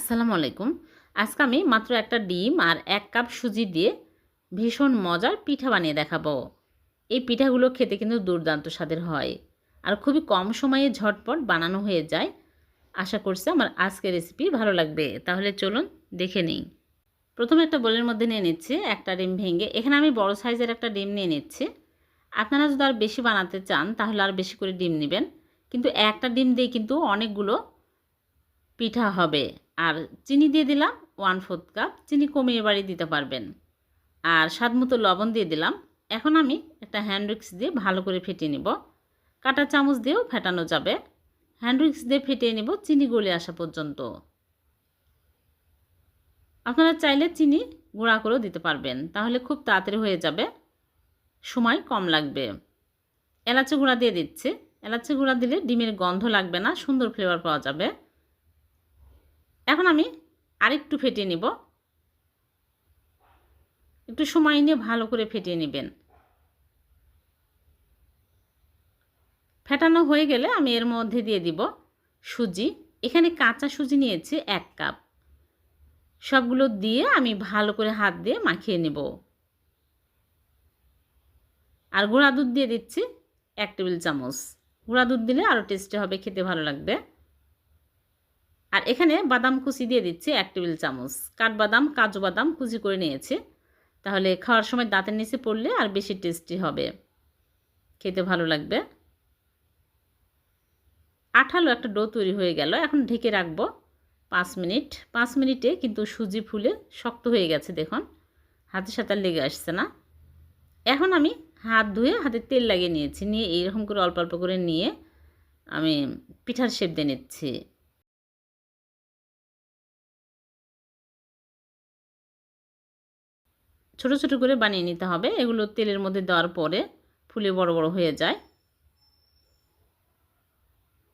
আসসালামু আলাইকুম। আজকে আমি মাত্র একটা ডিম আর এক কাপ সুজি দিয়ে ভীষণ মজার পিঠা বানিয়ে দেখাবো। এই পিঠাগুলো খেতে কিন্তু দুর্দান্ত স্বাদের হয় আর খুবই কম সময়ে ঝটপট বানানো হয়ে যায়। আশা করছি আমার আজকের রেসিপি ভালো লাগবে। তাহলে চলুন দেখে নিই। প্রথমে একটা বোলের মধ্যে নিয়ে নিচ্ছি, একটা ডিম ভেঙে। এখানে আমি বড় সাইজের একটা ডিম নিয়ে নিচ্ছি। আপনারা যদি আর বেশি বানাতে চান, তাহলে আর বেশি করে ডিম নেবেন। কিন্তু একটা ডিম দিয়ে কিন্তু অনেকগুলো পিঠা হবে। আর চিনি দিয়ে দিলাম ওয়ান ফোর্থ কাপ চিনি কমিয়ে বাড়ি দিতে পারবেন। আর স্বাদ মতো লবণ দিয়ে দিলাম। এখন আমি একটা হ্যান্ড উইক্স দিয়ে ভালো করে ফেটিয়ে নিব। কাটা চামচ দিয়েও ফেটানো যাবে। হ্যান্ড উইক্স দিয়ে ফেটিয়ে নিব চিনি গলে আসা পর্যন্ত। আপনারা চাইলে চিনি গুঁড়া করেও দিতে পারবেন। তাহলে খুব তাড়াতাড়ি হয়ে যাবে। সময় কম লাগবে। এলাচি গুঁড়া দিয়ে দিচ্ছে। এলাচি গুঁড়া দিলে ডিমের গন্ধ লাগবে না, সুন্দর ফ্লেভার পাওয়া যাবে। এখন আমি আরেকটু ফেটিয়ে নিব। একটু সময় নিয়ে ভালো করে ফেটিয়ে নেবেন। ফেটানো হয়ে গেলে আমি এর মধ্যে দিয়ে দিব সুজি। এখানে কাঁচা সুজি নিয়েছি এক কাপ। সবগুলো দিয়ে আমি ভালো করে হাত দিয়ে মাখিয়ে নেব। আর গুঁড়া দুধ দিয়ে দিচ্ছি এক টেবিল চামচ। গুঁড়া দুধ দিলে আরও টেস্টি হবে, খেতে ভালো লাগবে। আর এখানে বাদাম কুচি দিয়ে দিচ্ছি এক টেবিল চামচ। কাঠবাদাম, কাজু বাদাম কুচি করে নিয়েছি। তাহলে খাওয়ার সময় দাঁতের নিচে পড়লে আর বেশি টেস্টি হবে। খেতে ভালো লাগবে। আঠালো একটা ডো তৈরি হয়ে গেল। এখন ঢেকে রাখব পাঁচ মিনিট। পাঁচ মিনিটে কিন্তু সুজি ফুলে শক্ত হয়ে গেছে, দেখুন। হাতে সাঁতার লেগে আসছে না। এখন আমি হাত ধুয়ে হাতে তেল লাগিয়ে নিয়েছি। নিয়ে এইরকম করে অল্প অল্প করে নিয়ে আমি পিঠার শেপ দিয়ে নিচ্ছি। ছোট ছোট করে বানিয়ে নিতে হবে। এগুলো তেলের মধ্যে দেওয়ার পরে ফুলে বড় বড় হয়ে যায়।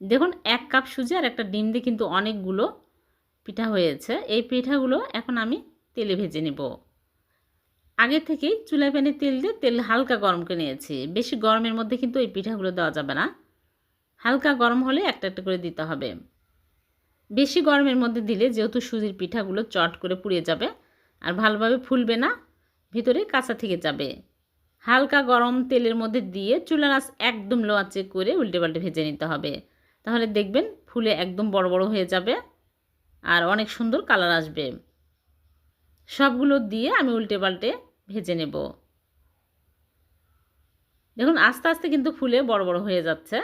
দেখুন, এক কাপ সুজি আর একটা ডিম দিয়ে কিন্তু অনেকগুলো পিঠা হয়েছে। এই পিঠাগুলো এখন আমি তেলে ভেজে নেব। আগে থেকেই চুলায় প্যানে তেল দিয়ে তেল হালকা গরম করে নিয়েছি। বেশি গরমের মধ্যে কিন্তু এই পিঠাগুলো দেওয়া যাবে না। হালকা গরম হলে একটা একটা করে দিতে হবে। বেশি গরমের মধ্যে দিলে যেহেতু সুজির পিঠাগুলো চট করে পুড়িয়ে যাবে আর ভালোভাবে ফুলবে না ভিতরে কাঁচা থেকে যাবে। হালকা গরম তেলের মধ্যে দিয়ে চুলার আঁচ একদম লো আঁচে করে উল্টে পাল্টে ভেজে নিতে হবে। তাহলে দেখবেন ফুলে একদম বড় বড় হয়ে যাবে আর অনেক সুন্দর কালার আসবে। সবগুলো দিয়ে আমি উল্টে পাল্টে ভেজে নেব। দেখুন আস্তে আস্তে কিন্তু ফুলে বড় বড় হয়ে যাচ্ছে।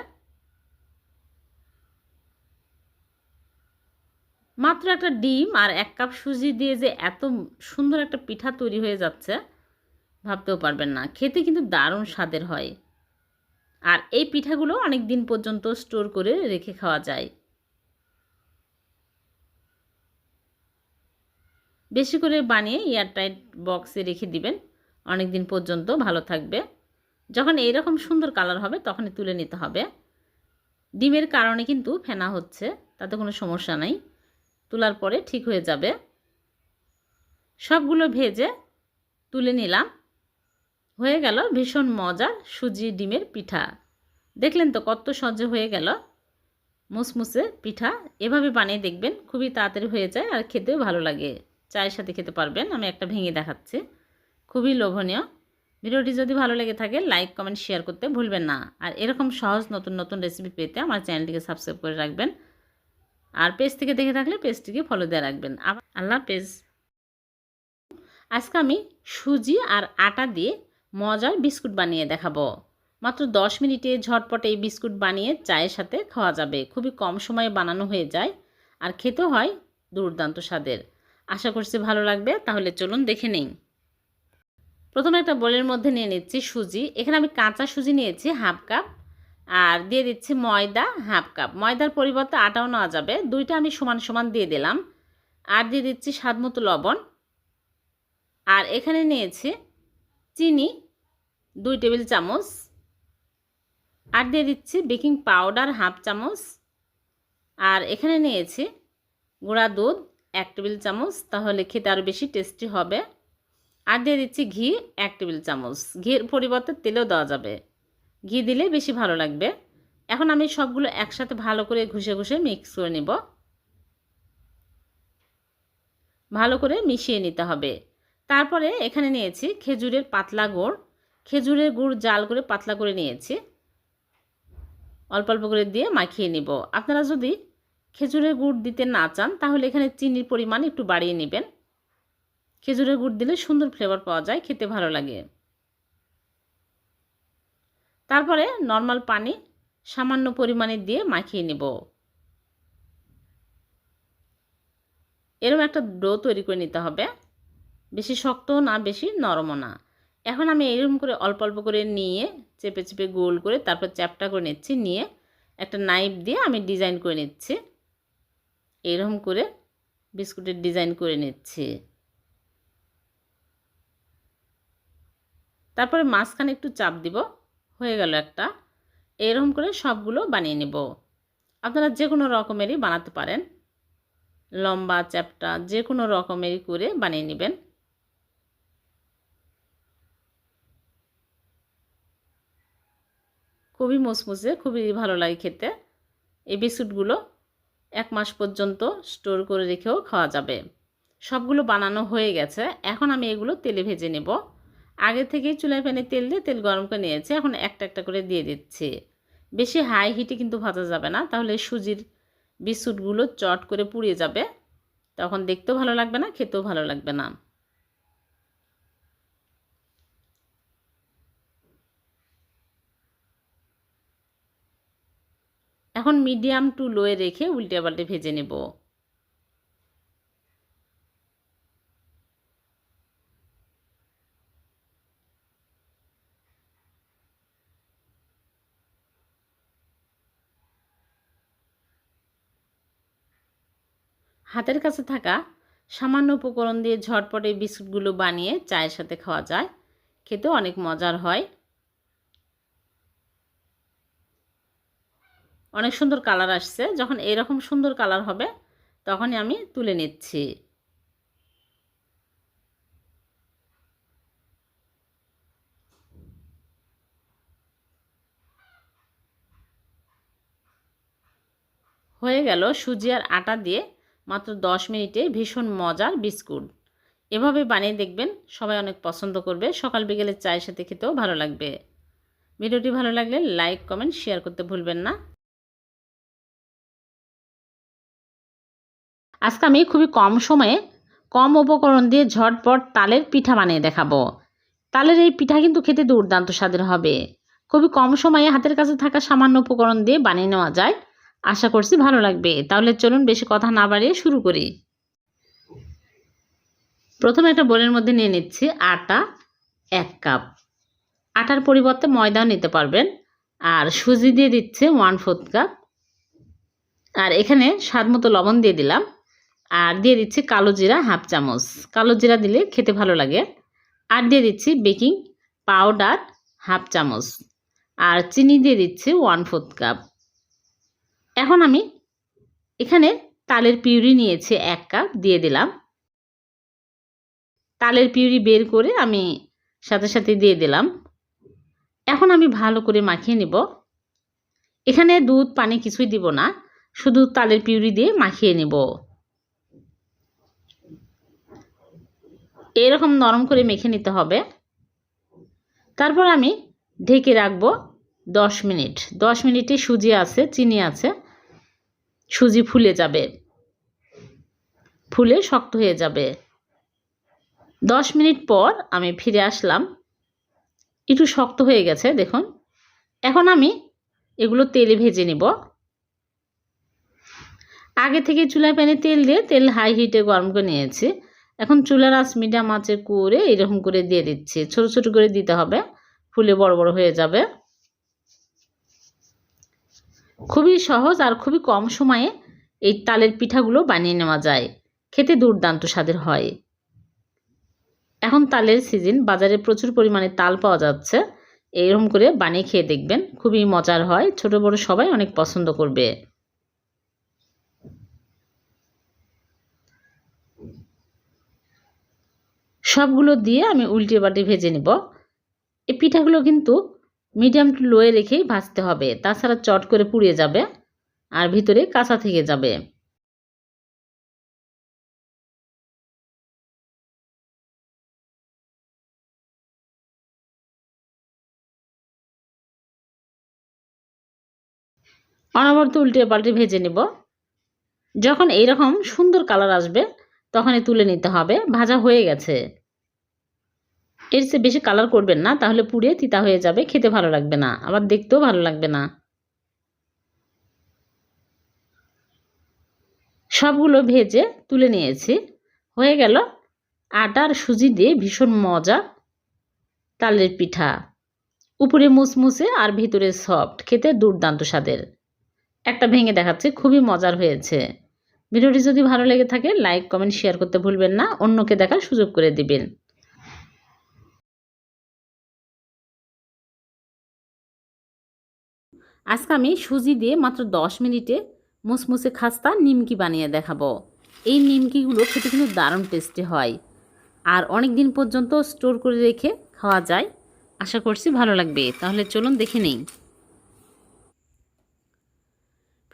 মাত্র একটা ডিম আর এক কাপ সুজি দিয়ে যে এত সুন্দর একটা পিঠা তৈরি হয়ে যাচ্ছে, ভাবতেও পারবেন না। খেতে কিন্তু দারুণ স্বাদের হয়। আর এই পিঠাগুলো অনেক দিন পর্যন্ত স্টোর করে রেখে খাওয়া যায়। বেশি করে বানিয়ে এয়ারটাইট বক্সে রেখে দিবেন। অনেক দিন পর্যন্ত ভালো থাকবে। যখন এইরকম সুন্দর কালার হবে, তখনই তুলে নিতে হবে। ডিমের কারণে কিন্তু ফেনা হচ্ছে, তাতে কোনো সমস্যা নাই। তোলার পরে ঠিক হয়ে যাবে। সবগুলো ভেজে তুলে নিলাম। হয়ে গেল ভীষণ মজার সুজি ডিমের পিঠা। দেখলেন তো কত সহজে হয়ে গেল। মুসমুসে পিঠা এভাবে বানিয়ে দেখবেন, খুবই তাড়াতাড়ি হয়ে যায় আর খেতেও ভালো লাগে। চায়ের সাথে খেতে পারবেন, আমি একটা ভেঙে দেখাচ্ছি। খুবই লোভনীয়। ভিডিওটি যদি ভালো লেগে থাকে, লাইক, কমেন্ট, শেয়ার করতে ভুলবেন না। আর এরকম সহজ নতুন নতুন রেসিপি পেতে আমার চ্যানেলটিকে সাবস্ক্রাইব করে রাখবেন। আর পেজ থেকে দেখে থাকলে পেজটিকে ফলো দিয়ে রাখবেন। আল্লাহ পেজ আজকে আমি সুজি আর আটা দিয়ে মজার বিস্কুট বানিয়ে দেখাবো। মাত্র দশ মিনিটে ঝটপট এই বিস্কুট বানিয়ে চায়ের সাথে খাওয়া যাবে। খুবই কম সময়ে বানানো হয়ে যায় আর খেতেও হয় দুর্দান্ত স্বাদের। আশা করছি ভালো লাগবে, তাহলে চলুন দেখে নেই। প্রথমে একটা বোলের মধ্যে নিয়ে নিচ্ছি সুজি। এখানে আমি কাঁচা সুজি নিয়েছি, হাফ কাপ। আর দিয়ে দিচ্ছি ময়দা হাফ কাপ। ময়দার পরিবর্তে আটাও নেওয়া যাবে। দুইটা আমি সমান সমান দিয়ে দিলাম। আর দিয়ে দিচ্ছি স্বাদ মতো লবণ। আর এখানে নিয়েছি চিনি দুই টেবিল চামচ। আর দিয়ে দিচ্ছি বেকিং পাউডার হাফ চামচ। আর এখানে নিয়েছি গুঁড়া দুধ এক টেবিল চামচ, তাহলে খেতে আরও বেশি টেস্টি হবে। আর দিয়ে দিচ্ছি ঘি এক টেবিল চামচ। ঘির পরিবর্তে তেলেও দেওয়া যাবে। ঘি দিলে বেশি ভালো লাগবে। এখন আমি সবগুলো একসাথে ভালো করে ঘষে ঘষে মিক্স করে নেব। ভালো করে মিশিয়ে নিতে হবে। তারপরে এখানে নিয়েছি খেজুরের পাতলা গুড়। খেজুরের গুড় জাল করে পাতলা করে নিয়েছি। অল্প অল্প করে দিয়ে মাখিয়ে নিব। আপনারা যদি খেজুরের গুড় দিতে না চান, তাহলে এখানে চিনির পরিমাণ একটু বাড়িয়ে নেবেন। খেজুরের গুড় দিলে সুন্দর ফ্লেভার পাওয়া যায়, খেতে ভালো লাগে। তারপরে নর্মাল পানি সামান্য পরিমাণে দিয়ে মাখিয়ে নেব। এরকম একটা ডো তৈরি করে নিতে হবে। বেশি শক্তও না, বেশি নরমও না। এখন আমি এরকম করে অল্প অল্প করে নিয়ে চেপে চেপে গোল করে তারপর চ্যাপটা করে নিচ্ছি, নিয়ে একটা নাইফ দিয়ে আমি ডিজাইন করে নিচ্ছি। এরকম করে বিস্কুটের ডিজাইন করে নিচ্ছি। তারপরে মাঝখানে একটু চাপ দিব। হয়ে গেল একটা। এরকম করে সবগুলো বানিয়ে নেব। আপনারা যে কোনো রকমেরই বানাতে পারেন। লম্বা, চ্যাপটা যে কোনো রকমেরই করে বানিয়ে নেবেন। খুবই মুসমুসে, খুবই ভালো লাগে খেতে। এই বিস্কুটগুলো এক মাস পর্যন্ত স্টোর করে রেখেও খাওয়া যাবে। সবগুলো বানানো হয়ে গেছে। এখন আমি এগুলো তেলে ভেজে নেব। আগে থেকেই চুলায় প্যানে তেল দিয়ে তেল গরম করে নিয়েছে। এখন একটা একটা করে দিয়ে দিচ্ছি। বেশি হাই হিটে কিন্তু ভাজা যাবে না। তাহলে সুজির বিস্কুটগুলো চট করে পুড়িয়ে যাবে। তখন দেখতেও ভালো লাগবে না, খেতেও ভালো লাগবে না। এখন মিডিয়াম টু লোয়ে রেখে উল্টে পাল্টে ভেজে নেব। হাতের কাছে থাকা সামান্য উপকরণ দিয়ে ঝটপট বিস্কুটগুলো বানিয়ে চায়ের সাথে খাওয়া যায়। খেতে অনেক মজার হয়। অনেক সুন্দর কালার আসছে। যখন এরকম সুন্দর কালার হবে, তখনই আমি তুলে নিচ্ছি। হয়ে গেল সুজি আর আটা দিয়ে মাত্র 10 মিনিটে ভীষণ মজার বিস্কুট। এভাবে বানিয়ে দেখবেন সবাই অনেক পছন্দ করবে, সকাল বিকেলে চায়ের সাথে খেতেও ভালো লাগবে। ভিডিওটি ভালো লাগলে লাইক, কমেন্ট, শেয়ার করতে ভুলবেন না। আজকে আমি খুবই কম সময়ে কম উপকরণ দিয়ে ঝটপট তালের পিঠা বানিয়ে দেখাবো। তালের এই পিঠা কিন্তু খেতে দুর্দান্ত স্বাদের হবে। খুবই কম সময়ে হাতের কাছে থাকা সামান্য উপকরণ দিয়ে বানিয়ে নেওয়া যায়। আশা করছি ভালো লাগবে। তাহলে চলুন বেশি কথা না বাড়িয়ে শুরু করি। প্রথমে একটা বোলের মধ্যে নিয়ে নিচ্ছি আটা এক কাপ। আটার পরিবর্তে ময়দাও নিতে পারবেন। আর সুজি দিয়ে দিচ্ছে ওয়ান ফোর্থ কাপ আর এখানে স্বাদ মতো লবণ দিয়ে দিলাম। আর দিয়ে দিচ্ছি কালো জিরা হাফ চামচ। কালো জিরা দিলে খেতে ভালো লাগে। আর দিয়ে দিচ্ছি বেকিং পাউডার হাফ চামচ। আর চিনি দিয়ে দিচ্ছি ওয়ান ফোর্থ কাপ এখন আমি এখানে তালের পিউরি নিয়েছি এক কাপ, দিয়ে দিলাম। তালের পিউরি বের করে আমি সাথে সাথে দিয়ে দিলাম। এখন আমি ভালো করে মাখিয়ে নিব। এখানে দুধ, পানি কিছুই দিব না, শুধু তালের পিউরি দিয়ে মাখিয়ে নেব। এরকম নরম করে মেখে নিতে হবে। তারপর আমি ঢেকে রাখব দশ মিনিট। দশ মিনিটে সুজি আছে, চিনি আছে। সুজি ফুলে যাবে। ফুলে শক্ত হয়ে যাবে। দশ মিনিট পর আমি ফিরে আসলাম। একটু শক্ত হয়ে গেছে, দেখুন। এখন আমি এগুলো তেলে ভেজে নিব। আগে থেকে চুলায় প্যানে তেল দিয়ে তেল হাই হিটে গরম করে নিয়েছি। এখন চুলার আঁচ মিডিয়াম আঁচে করে এরকম করে দিয়ে দিচ্ছি। ছোট ছোট করে দিতে হবে। ফুলে বড় বড় হয়ে যাবে। খুবই সহজ আর খুবই কম সময়ে এই তালের পিঠাগুলো বানিয়ে নেওয়া যায়। খেতে দুর্দান্ত স্বাদের হয়। এখন তালের সিজন বাজারে প্রচুর পরিমাণে তাল পাওয়া যাচ্ছে। এরকম করে বানিয়ে খেয়ে দেখবেন। খুবই মজার হয়। ছোট, বড় সবাই অনেক পছন্দ করবে। সবগুলো দিয়ে আমি উল্টে বাটে ভেজে নিব। এই পিঠাগুলো কিন্তু মিডিয়াম টু লোয়ে রেখেই ভাজতে হবে। তাছাড়া চট করে পুড়িয়ে যাবে আর ভিতরে কাঁচা থেকে যাবে। অনবরত উল্টে পাল্টে ভেজে নেব। যখন এইরকম সুন্দর কালার আসবে, তখনই তুলে নিতে হবে। ভাজা হয়ে গেছে। এর চেয়ে বেশি কালার করবেন না, তাহলে পুড়ে তিতা হয়ে যাবে, খেতে ভালো লাগবে না, আবার দেখতেও ভালো লাগবে না। সবগুলো ভেজে তুলে নিয়েছি, হয়ে গেল আটার সুজি দিয়ে ভীষণ মজা তালের পিঠা। উপরে মুসমুসে আর ভিতরে সফট খেতে দুর্দান্ত স্বাদের। একটা ভেঙে দেখাচ্ছি, খুবই মজার হয়েছে। ভিডিওটি যদি ভালো লেগে থাকে লাইক কমেন্ট শেয়ার করতে ভুলবেন না, অন্যকে দেখার সুযোগ করে দিবেন। আজকে আমি সুজি দিয়ে মাত্র দশ মিনিটে মুসমুসে খাস্তা নিমকি বানিয়ে দেখাবো। এই নিমকিগুলো খেতে কিন্তু দারুণ টেস্টি হয়। আর অনেক দিন পর্যন্ত স্টোর করে রেখে খাওয়া যায়। আশা করছি ভালো লাগবে। তাহলে চলুন দেখে নেই।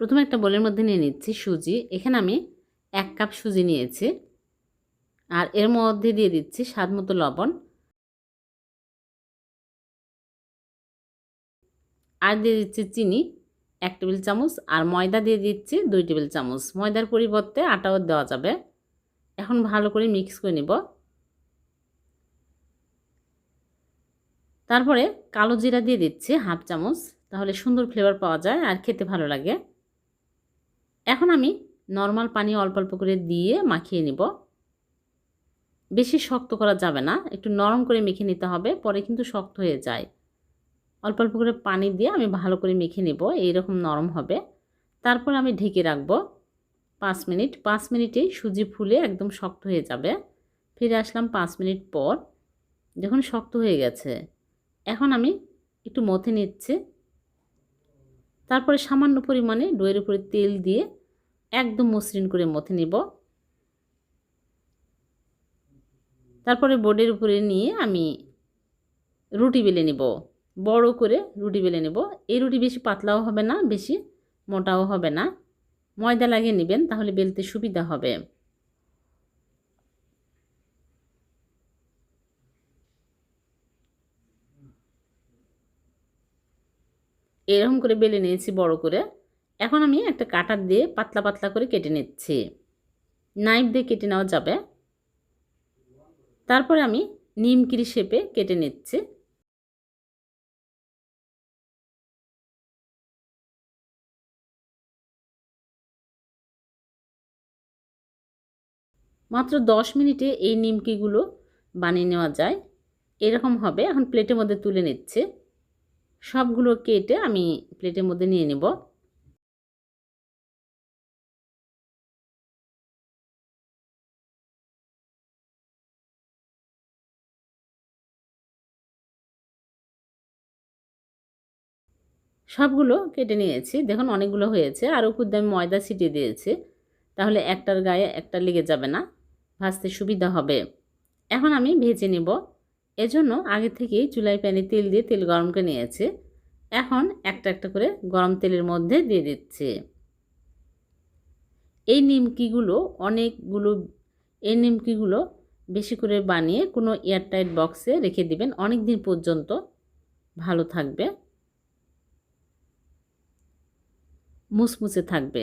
প্রথমে একটা বোলের মধ্যে নিয়ে নিচ্ছি সুজি। এখানে আমি এক কাপ সুজি নিয়েছি। আর এর মধ্যে দিয়ে দিচ্ছি স্বাদ মতো লবণ। আর দিয়ে দিচ্ছি চিনি, এক টেবিল চামচ, আর ময়দা দিয়ে দিচ্ছি দুই টেবিল চামচ। ময়দার পরিবর্তে আটাও দেওয়া যাবে। এখন ভালো করে মিক্স করে নিব। তারপরে কালো জিরা দিয়ে দিচ্ছি হাফ চামচ, তাহলে সুন্দর ফ্লেভার পাওয়া যায় আর খেতে ভালো লাগে। এখন আমি নর্মাল পানি অল্প অল্প করে দিয়ে মাখিয়ে নিব। বেশি শক্ত করা যাবে না, একটু নরম করে মেখে নিতে হবে, পরে কিন্তু শক্ত হয়ে যায়। অল্প অল্প করে পানি দিয়ে আমি ভালো করে মেখে নেব, এইরকম নরম হবে। তারপর আমি ঢেকে রাখব পাঁচ মিনিট। পাঁচ মিনিটেই সুজি ফুলে একদম শক্ত হয়ে যাবে। ফিরে আসলাম পাঁচ মিনিট পর, যখন শক্ত হয়ে গেছে। এখন আমি একটু মথে নিচ্ছি। তারপরে সামান্য পরিমাণে ডোয়ের উপরে তেল দিয়ে একদম মসৃণ করে মথে নিব। তারপরে বোর্ডের উপরে নিয়ে আমি রুটি বেলে নিব। বড় করে রুটি বেলে নেব। এই রুটি বেশি পাতলাও হবে না, বেশি মোটাও হবে না। ময়দা লাগিয়ে নেবেন, তাহলে বেলতে সুবিধা হবে। এরকম করে বেলে নিয়েছি বড় করে। এখন আমি একটা কাটার দিয়ে পাতলা পাতলা করে কেটে নিচ্ছি। নাইফ দিয়ে কেটে নেওয়া যাবে। তারপরে আমি নিমকিরি শেপে কেটে নিচ্ছি। মাত্র দশ মিনিটে এই নিমকিগুলো বানিয়ে নেওয়া যায়। এরকম হবে। এখন প্লেটের মধ্যে তুলে নিচ্ছে। সবগুলো কেটে আমি প্লেটের মধ্যে নিয়ে নেব। সবগুলো কেটে নিয়েছি। দেখুন, অনেকগুলো হয়েছে। আর উপর দিয়ে আমি ময়দা ছিটিয়ে দিয়েছি। তাহলে একটার গায়ে একটা লেগে যাবে না। ভাজতে সুবিধা হবে। এখন আমি ভেজে নেব। এজন্য আগে থেকেই চুলাই প্যানে তেল দিয়ে তেল গরম করে নিয়েছে। এখন একটা একটা করে গরম তেলের মধ্যে দিয়ে দিচ্ছে। এই নিমকিগুলো অনেকগুলো, এই নিমকিগুলো বেশি করে বানিয়ে কোনো এয়ারটাইট বক্সে রেখে দিবেন। অনেক দিন পর্যন্ত ভালো থাকবে। মুসমুসে থাকবে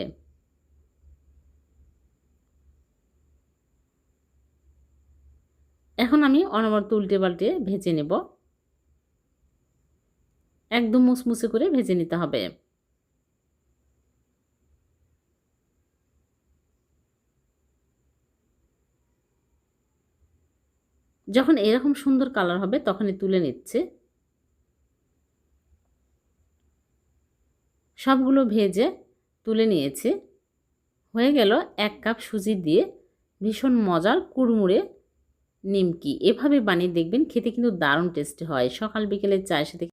এখন আমি অনবরত উল্টে পাল্টে ভেজে নেব। একদম মুসমুসে করে ভেজে নিতে হবে। যখন এরকম সুন্দর কালার হবে তখনই তুলে নিচ্ছে। সবগুলো ভেজে তুলে নিয়েছি। হয়ে গেল এক কাপ সুজি দিয়ে ভীষণ মজার কুড়মুড়ে নিমকি। এভাবে বানিয়ে দেখবেন খেতে কিন্তু দারুণ টেস্টি হয়। সকাল বিকেলে চায়ের সাথে